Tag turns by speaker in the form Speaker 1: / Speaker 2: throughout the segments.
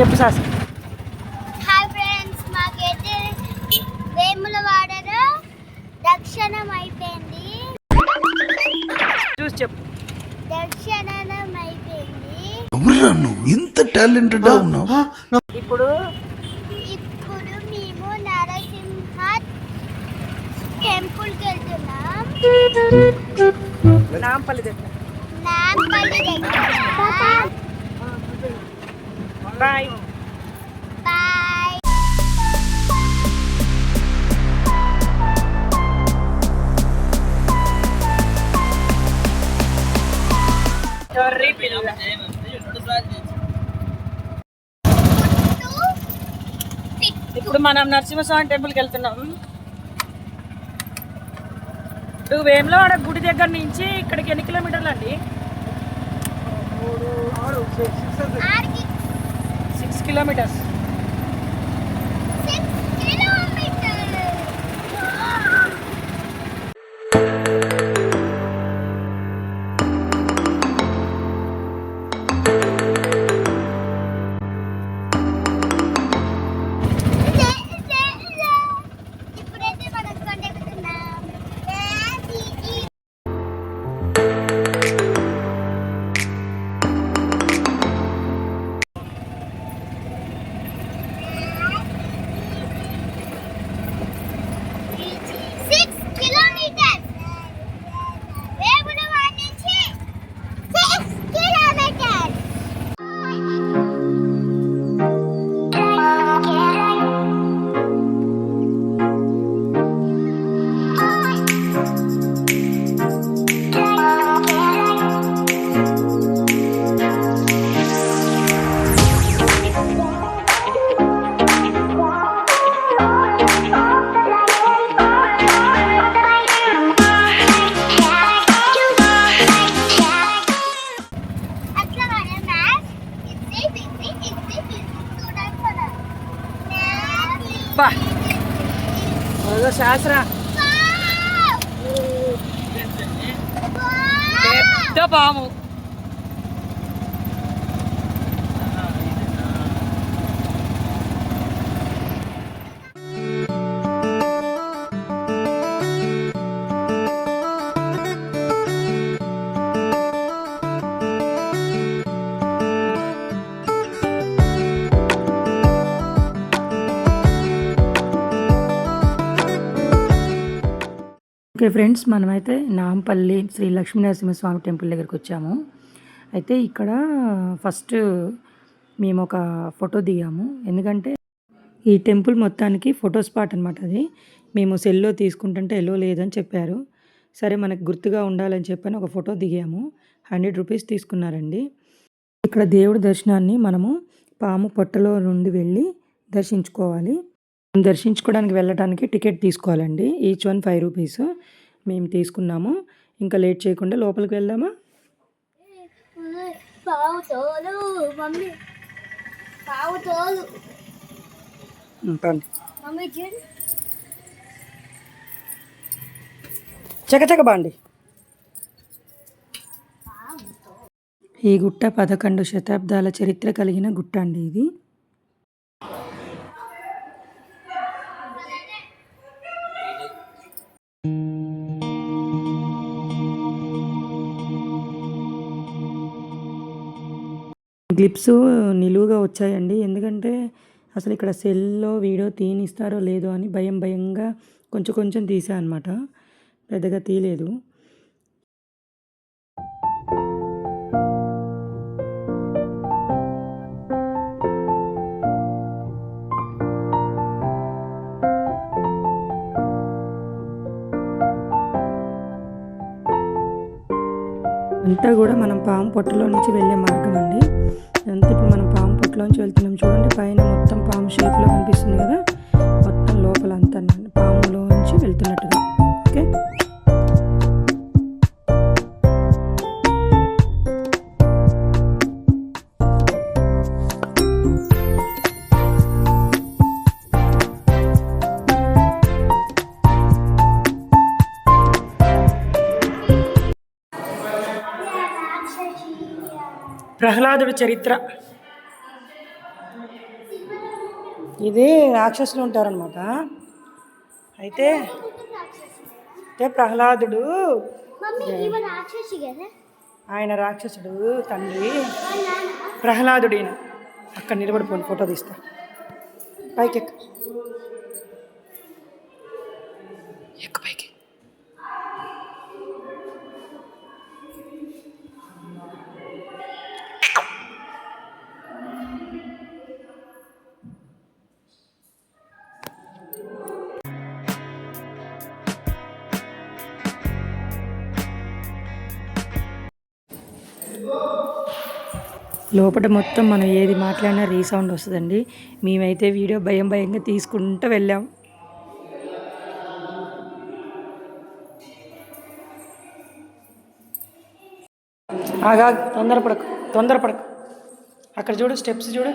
Speaker 1: చెప్పు sauce
Speaker 2: hi friends మాకైతే వేములవాడలో దర్శనం అయిపోయింది
Speaker 1: చూసి చెప్పు.
Speaker 2: దర్శనం అయిపోయింది
Speaker 3: నువ్వు? ఇంత టాలెంటెడ్ ఉన్నావు?
Speaker 1: ఇప్పుడు
Speaker 2: ఇప్పుడు మేము నరసింహ టెంపుల్కి వెళ్తున్నాం.
Speaker 1: నాంపల్లి దగ్గర.
Speaker 2: నాంపల్లి దగ్గర.
Speaker 1: బాయ్
Speaker 2: బాయ్
Speaker 1: కర్రీ పిల్ల ఇప్పుడు మనం నరసింహస్వామి టెంపుల్కి వెళ్తున్నాం. ఇప్పుడు వేములవాడ గుడి దగ్గర నుంచి ఇక్కడికి ఎన్ని కిలోమీటర్లు అండి? kilometers. పాము ఓకే ఫ్రెండ్స్ మనమైతే నాంపల్లి శ్రీ లక్ష్మీనరసింహస్వామి టెంపుల్ దగ్గరికి వచ్చాము. అయితే ఇక్కడ ఫస్ట్ మేము ఒక ఫోటో దిగాము. ఎందుకంటే ఈ టెంపుల్ మొత్తానికి ఫోటో స్పాట్ అనమాట అది. మేము సెల్లో తీసుకుంటుంటే ఎల్లో లేదని చెప్పారు. సరే మనకు గుర్తుగా ఉండాలని చెప్పని ఒక ఫోటో దిగాము. హండ్రెడ్ రూపీస్ తీసుకున్నారండి. ఇక్కడ దేవుడి దర్శనాన్ని మనము పాము పొట్టలో నుండి వెళ్ళి దర్శించుకోవాలి. దర్శించుకోవడానికి వెళ్ళడానికి టికెట్ తీసుకోవాలండి. ఈచ్ వన్ ఫైవ్ రూపీస్ మేము తీసుకున్నాము. ఇంకా లేట్ చేయకుండా లోపలికి వెళ్దామా? చకచక బాండి. ఈ గుట్ట పదకొండు శతాబ్దాల చరిత్ర కలిగిన గుట్ట అండి ఇది. క్లిప్స్ నిలువుగా వచ్చాయండి. ఎందుకంటే అసలు ఇక్కడ సెల్లో వీడియో తీనిస్తారో లేదో అని భయం భయంగా కొంచెం కొంచెం తీసా అనమాట పెద్దగా తీయలేదు. అంతా కూడా మనం పాము పొట్టలో నుంచి వెళ్ళే మార్గం అండి. అంతా ఇప్పుడు మనం పాము పొట్టులోంచి వెళ్తున్నాం. చూడండి పైన మొత్తం పాము షేప్లో కనిపిస్తుంది కదా. ప్రహ్లాదుడి చరిత్ర. ఇది రాక్షసులు ఉంటారనమాట అయితే అయితే ప్రహ్లాదుడు ఆయన రాక్షసుడు తండ్రి ప్రహ్లాదుడు ఈయన అక్కడ నిలబడిపోయి ఫోటో తీస్తా. పైకి లోపల మొత్తం మనం ఏది మాట్లాడినా రీసౌండ్ వస్తుందండి. మేమైతే వీడియో భయం భయంగా తీసుకుంటూ వెళ్ళాం. ఆగా తొందరపడకు తొందరపడకు. అక్కడ చూడు స్టెప్స్ చూడు.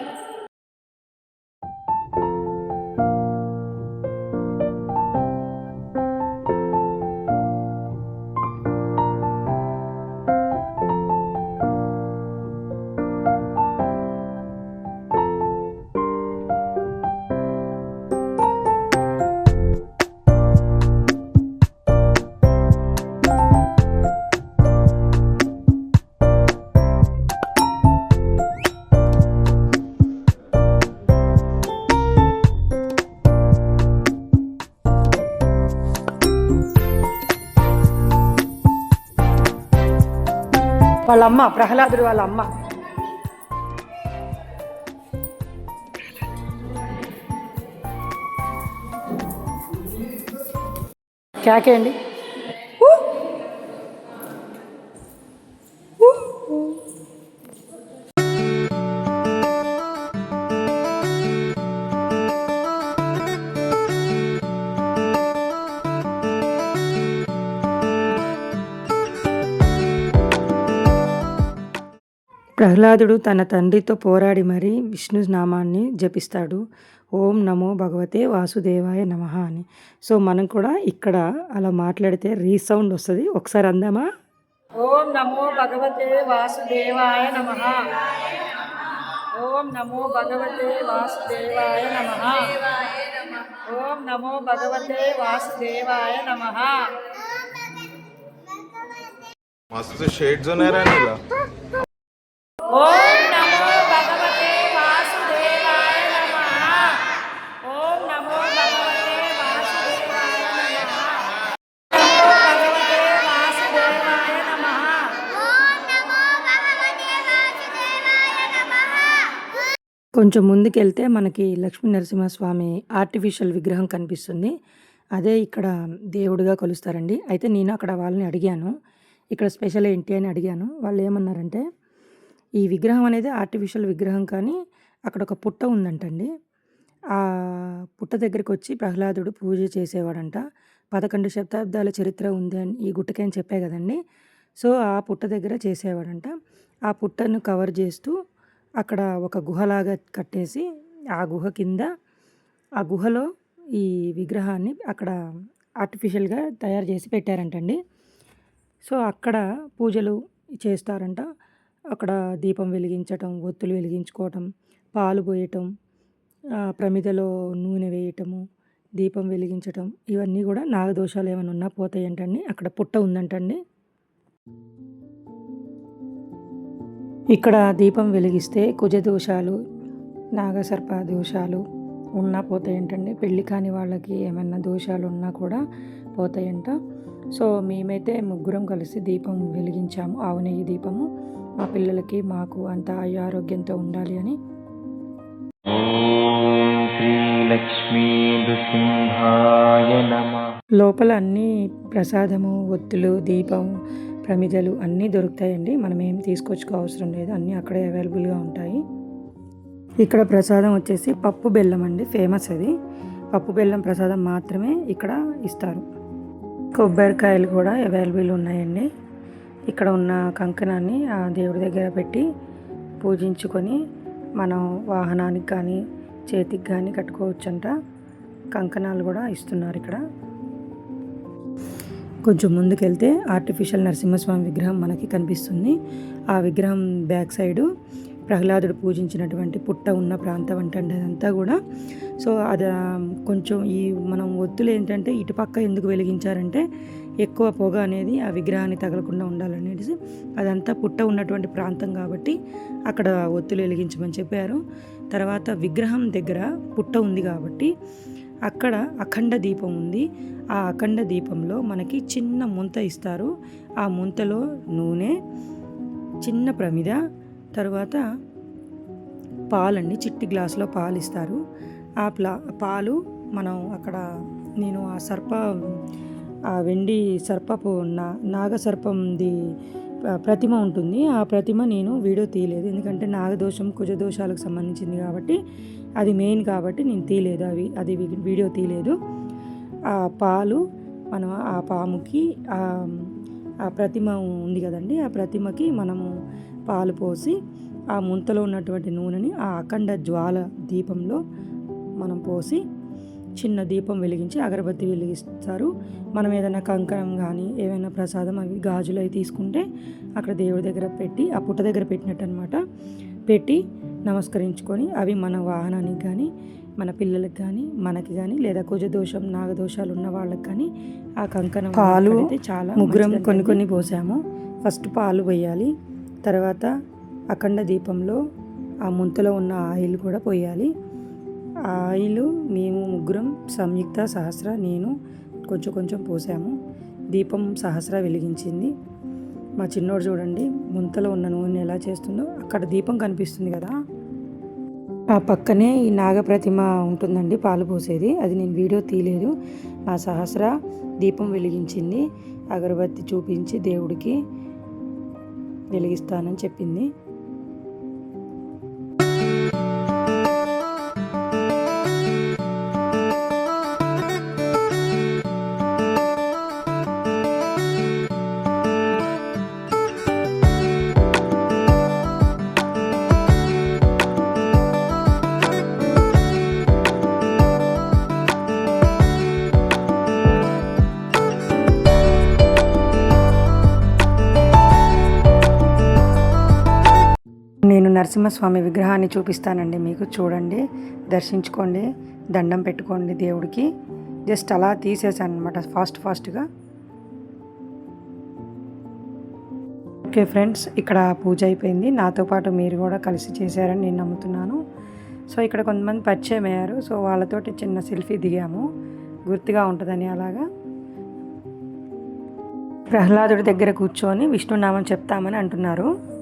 Speaker 1: వాళ్ళ అమ్మ ప్రహ్లాదుడు వాళ్ళ అమ్మ క్యాకే అండి ప్రహ్లాదుడు తన తండ్రితో పోరాడి మరీ విష్ణు నామాన్ని జపిస్తాడు ఓం నమో భగవతే వాసుదేవాయ నమ అని సో మనం కూడా ఇక్కడ అలా మాట్లాడితే రీసౌండ్ వస్తుంది ఒకసారి అందామా ఓం నమో భగవతే వాసుదేవాయ నమ ఓం నమో భగవతే వాసుదేవాయ నమ ఓం నమో భగవతే వాసుదేవాయ నమ
Speaker 4: मस्त शेड जो नाही राहिलेला
Speaker 1: ఓం నమో భగవతే వాసుదేవాయ నమ. ఓం నమో భగవతే వాసుదేవాయ నమో. భగవతే వాసుదేవాయ కొంచెం ముందుకెళ్తే మనకి లక్ష్మీ నరసింహస్వామి ఆర్టిఫిషియల్ విగ్రహం కనిపిస్తుంది. అదే ఇక్కడ దేవుడిగా కొలుస్తారండి. అయితే నేను అక్కడ వాళ్ళని అడిగాను. ఇక్కడ స్పెషల్ ఏంటి అని అడిగాను. వాళ్ళు ఏమన్నారంటే ఈ విగ్రహం అనేది ఆర్టిఫిషియల్ విగ్రహం కానీ అక్కడ ఒక పుట్ట ఉందంటండి. ఆ పుట్ట దగ్గరికి వచ్చి ప్రహ్లాదుడు పూజ చేసేవాడంట. పదకొండు శతాబ్దాల చరిత్ర ఉంది అని ఈ గుట్టకి అని చెప్పే కదండి. సో ఆ పుట్ట దగ్గర చేసేవాడంట. ఆ పుట్టను కవర్ చేస్తూ అక్కడ ఒక గుహలాగా కట్టేసి ఆ గుహ కింద ఆ గుహలో ఈ విగ్రహాన్ని అక్కడ ఆర్టిఫిషియల్గా తయారు చేసి పెట్టారంటండి. సో అక్కడ పూజలు చేస్తారంట. అక్కడ దీపం వెలిగించటం ఒత్తులు వెలిగించుకోవటం పాలు పోయటం ప్రమిదలో నూనె వేయటము దీపం వెలిగించటం ఇవన్నీ కూడా నాగదోషాలు ఏమైనా ఉన్నా పోతాయంటండి. అక్కడ పుట్ట ఉందంటండి. ఇక్కడ దీపం వెలిగిస్తే కుజ దోషాలు నాగసర్ప దోషాలు ఉన్నా పోతాయంటండి. పెళ్ళి కాని వాళ్ళకి ఏమైనా దోషాలు ఉన్నా కూడా పోతాయంట. సో మేమైతే ముగ్గురం కలిసి దీపం వెలిగించాము. ఆవు నెయ్యి దీపము. మా పిల్లలకి మాకు అంత ఆరోగ్యంతో ఉండాలి అని. లోపల అన్ని ప్రసాదము ఒత్తులు దీపం ప్రమిదలు అన్నీ దొరుకుతాయండి. మనం ఏం తీసుకొచ్చుకో అవసరం లేదు. అన్నీ అక్కడే అవైలబుల్గా ఉంటాయి. ఇక్కడ ప్రసాదం వచ్చేసి పప్పు బెల్లం అండి. ఫేమస్ అది. పప్పు బెల్లం ప్రసాదం మాత్రమే ఇక్కడ ఇస్తారు. కొబ్బరికాయలు కూడా అవైలబుల్ ఉన్నాయండి. ఇక్కడ ఉన్న కంకణాన్ని ఆ దేవుడి దగ్గర పెట్టి పూజించుకొని మనం వాహనానికి కానీ చేతికి కానీ కట్టుకోవచ్చంట. కంకణాలు కూడా ఇస్తున్నారు ఇక్కడ. కొంచెం ముందుకెళ్తే ఆర్టిఫిషియల్ నరసింహస్వామి విగ్రహం మనకి కనిపిస్తుంది. ఆ విగ్రహం బ్యాక్ సైడు ప్రహ్లాదుడు పూజించినటువంటి పుట్ట ఉన్న ప్రాంతం అంటే అదంతా కూడా. సో అది కొంచెం ఈ మనం ఒత్తులు ఏంటంటే ఇటుపక్క ఎందుకు వెలిగించారంటే ఎక్కువ పొగ అనేది ఆ విగ్రహాన్ని తగలకుండా ఉండాలనేసి అదంతా పుట్ట ఉన్నటువంటి ప్రాంతం కాబట్టి అక్కడ ఒత్తులు వెలిగించమని చెప్పారు. తర్వాత విగ్రహం దగ్గర పుట్ట ఉంది కాబట్టి అక్కడ అఖండ దీపం ఉంది. ఆ అఖండ దీపంలో మనకి చిన్న ముంత ఇస్తారు. ఆ ముంతలో నూనె చిన్న ప్రమిద తర్వాత పాలండి చిట్టి గ్లాసులో పాలు ఇస్తారు ఆ ప్లా పాలు మనం అక్కడ నేను ఆ సర్ప ఆ వెండి సర్పపు నా నాగసర్పంది ప్రతిమ ఉంటుంది. ఆ ప్రతిమ నేను వీడియో తీయలేదు. ఎందుకంటే నాగదోషం కుజదోషాలకు సంబంధించింది కాబట్టి అది మెయిన్ కాబట్టి నేను తీయలేదు అవి అది వీడియో తీయలేదు. ఆ పాలు మనం ఆ పాముకి ఆ ఆ ప్రతిమ ఉంది కదండి. ఆ ప్రతిమకి మనము పాలు పోసి ఆ ముంతలో ఉన్నటువంటి నూనెని ఆ అఖండ జ్వాల దీపంలో మనం పోసి చిన్న దీపం వెలిగించి అగరబత్తి వెలిగిస్తారు. మనం ఏదైనా కంకణం కానీ ఏమైనా ప్రసాదం అవి గాజులు అవి తీసుకుంటే అక్కడ దేవుడి దగ్గర పెట్టి ఆ పుట్ట దగ్గర పెట్టినట్టు అనమాట పెట్టి నమస్కరించుకొని అవి మన వాహనానికి కానీ మన పిల్లలకు కానీ మనకి కానీ లేదా కుజదోషం నాగదోషాలు ఉన్న వాళ్ళకి కానీ ఆ కంకణం పాలు చాలా ముగ్గురం కొన్ని కొన్ని పోసాము. ఫస్ట్ పాలు పోయాలి. తర్వాత అఖండ దీపంలో ఆ ముంతలో ఉన్న ఆయిల్ కూడా పోయాలి. ఆయిల్ మేము ముగ్గురం సంయుక్త సహస్ర నేను కొంచెం కొంచెం పోసాము. దీపం సహస్ర వెలిగించింది. మా చిన్నోడు చూడండి ముంతలో ఉన్న నూనె ఎలా చేస్తుందో అక్కడ దీపం కనిపిస్తుంది కదా. ఆ పక్కనే ఈ నాగప్రతిమ ఉంటుందండి పాలు పోసేది. అది నేను వీడియో తీయలేదు. ఆ సహస్ర దీపం వెలిగించింది. అగరబత్తి చూపించి దేవుడికి వెలిగిస్తానని చెప్పింది. నరసింహస్వామి విగ్రహాన్ని చూపిస్తానండి మీకు. చూడండి దర్శించుకోండి దండం పెట్టుకోండి దేవుడికి. జస్ట్ అలా తీసేసాను అనమాట ఫాస్ట్ ఫాస్ట్గా. ఓకే ఫ్రెండ్స్ ఇక్కడ పూజ అయిపోయింది. నాతో పాటు మీరు కూడా కలిసి చేశారని నేను నమ్ముతున్నాను. సో ఇక్కడ కొంతమంది పరిచయం అయ్యారు. సో వాళ్ళతోటి చిన్న సెల్ఫీ దిగాము. గుర్తుగా ఉంటుందని అలాగా. ప్రహ్లాదుడి దగ్గర కూర్చొని విష్ణునామం చెప్తామని అంటున్నారు.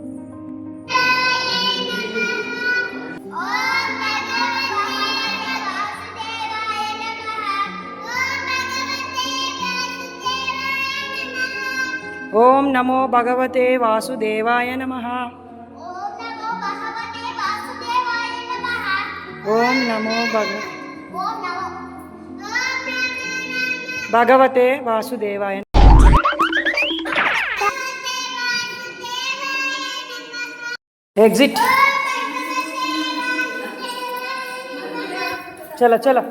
Speaker 1: ఓం నమో భగవతే వాసుదేవాయ నమ. ఓం నమో భగ భగవతే వాసుదేవాయ ఎగ్జిట్ చలో చలో.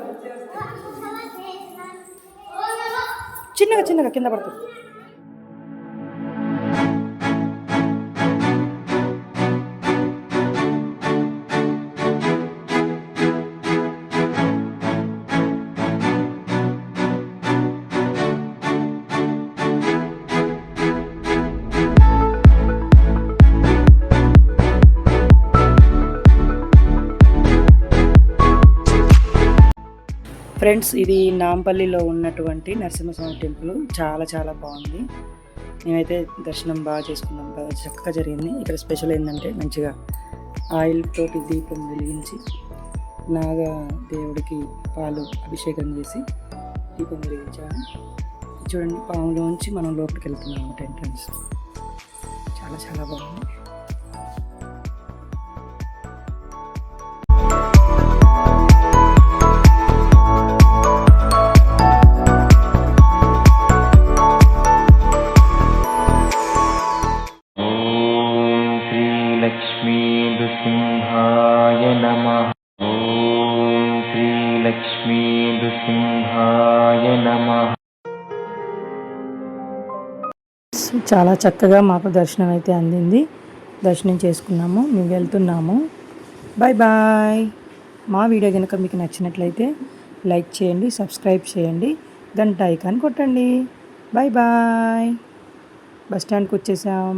Speaker 1: చిన్నగా చిన్నగా కింద పడుతుంది. ఫ్రెండ్స్ ఇది నాంపల్లిలో ఉన్నటువంటి నరసింహస్వామి టెంపుల్. చాలా చాలా బాగుంది. మేమైతే దర్శనం బాగా చేసుకున్నాం బాగా చక్కగా జరిగింది. ఇక్కడ స్పెషల్ ఏంటంటే మంచిగా ఆయిల్ తోటి దీపం వెలిగించి నాగ దేవుడికి పాలు అభిషేకం చేసి దీపం వెలిగించాము చూడండి పాములోంచి మనం లోపలికి వెళ్తున్నాం అన్నమాట ఎంట్రన్స్ చాలా చాలా బాగుంది. చాలా చక్కగా మాకు దర్శనం అయితే అందింది. దర్శనం చేసుకున్నాము మేము వెళ్తున్నాము. బాయ్ బాయ్ మా వీడియో కనుక మీకు నచ్చినట్లయితే లైక్ చేయండి సబ్స్క్రైబ్ చేయండి గంట ఐకాన్ కొట్టండి. బాయ్ బాయ్ బస్ స్టాండ్కి వచ్చేసాం.